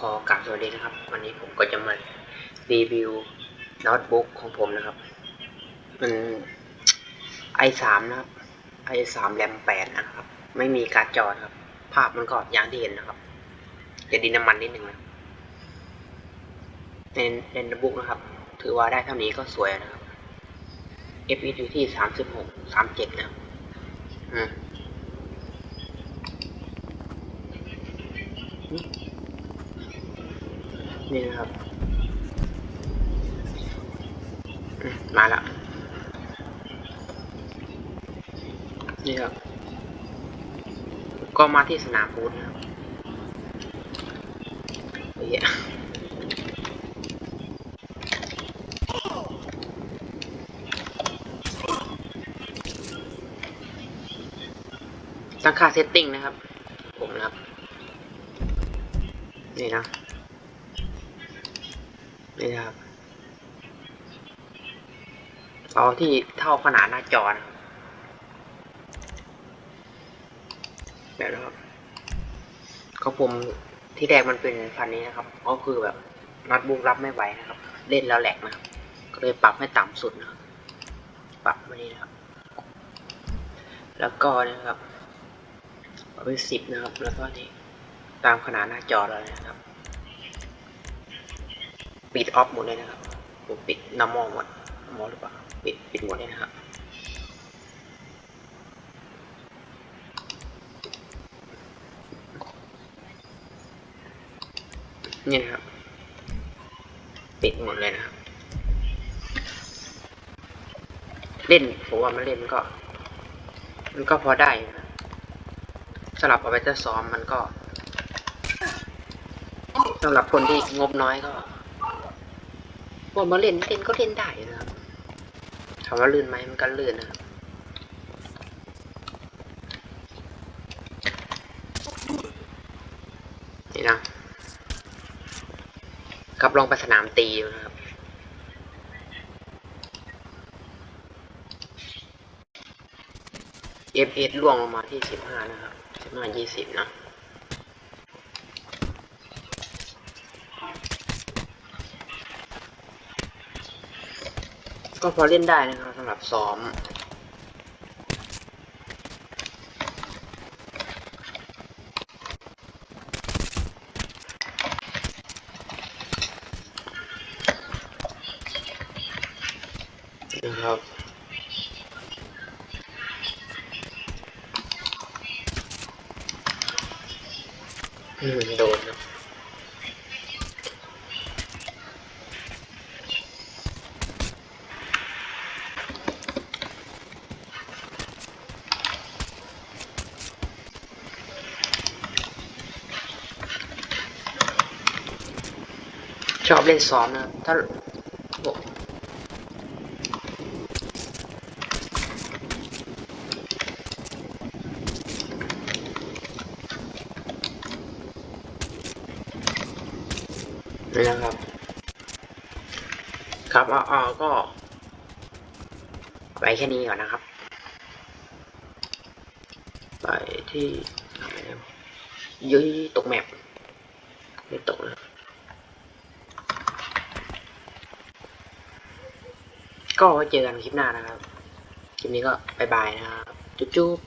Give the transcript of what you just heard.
ขอกราบสวัสดีนะครับ วันนี้ผมก็จะมารีวิวโน้ตบุ๊กของผมนะครับมัน i3 นะครับ i3 แรม8นะครับ ไม่มีการ์ดจอครับ ภาพมันก็อย่างที่เห็นนะครับ จะดินน้ำมันนิดนึงนะในในโน้ตบุ๊กนะครับ ถือว่าได้เท่านี้ก็สวยนะครับ FPS อยู่ที่36 37นะครับอืม นี่นะครับมมาแล้วนี่ครับ ก็มาที่สนามบูธนะครับเฮ้ยตั้งค่าเซตติ้งนะครับ ผมนะครับ นี่นะ นี่ครับ เอาที่เท่าขนาดหน้าจอนะครับแบบนะครับเของผมที่แรกมันเป็นพันนี้นะครับ ก็คือแบบนัดบุกรับไม่ไหวนะครับ เล่นแล้วแหลกนะครับ ก็เลยปรับให้ต่ำสุดนะครับ ปรับมานี่นะครับ แล้วก็นะครับเอาไปสิบนะครับ แล้วก็นี่ตามขนาดหน้าจอเลยนะครับ ปิดออฟหมดเลยนะครับผมปิดน้ำมองหมดมองหรือเปล่าปิดปิดหมดเลยนะครับนี่นะครับ ปิดหมดเลยนะครับ เล่นผมว่ามันเล่นมันก็ มันก็พอได้นะสำหรับเอาไปจะซ้อมมันก็สำหรับคนที่งบน้อยก็ พอมาเล่นเล่นก็เล่นได้อยู่นะครับถามว่าลื่นไหมมันก็ลื่นนะครับนี่นะครับลองไปสนามตีดูนะครับ FPS ล่วงลงมาที่สิบห้านะครับสิบห้ายี่สิบนะ ก็พอเล่นได้นะครับสำหรับซ้อม นะครับอืมโดนนะ ชอบเล่นซ้อมนะถ้าโอ้นี่นะครับ ครับเอาเอาก็ ไปแค่นี้ก่อนนะครับ ไปที่ยื้ตกแมปไม่ตกนะ ก็ไว้เจอกันคลิปหน้านะครับ คลิปนี้ก็บายบายนะครับ จุ๊บ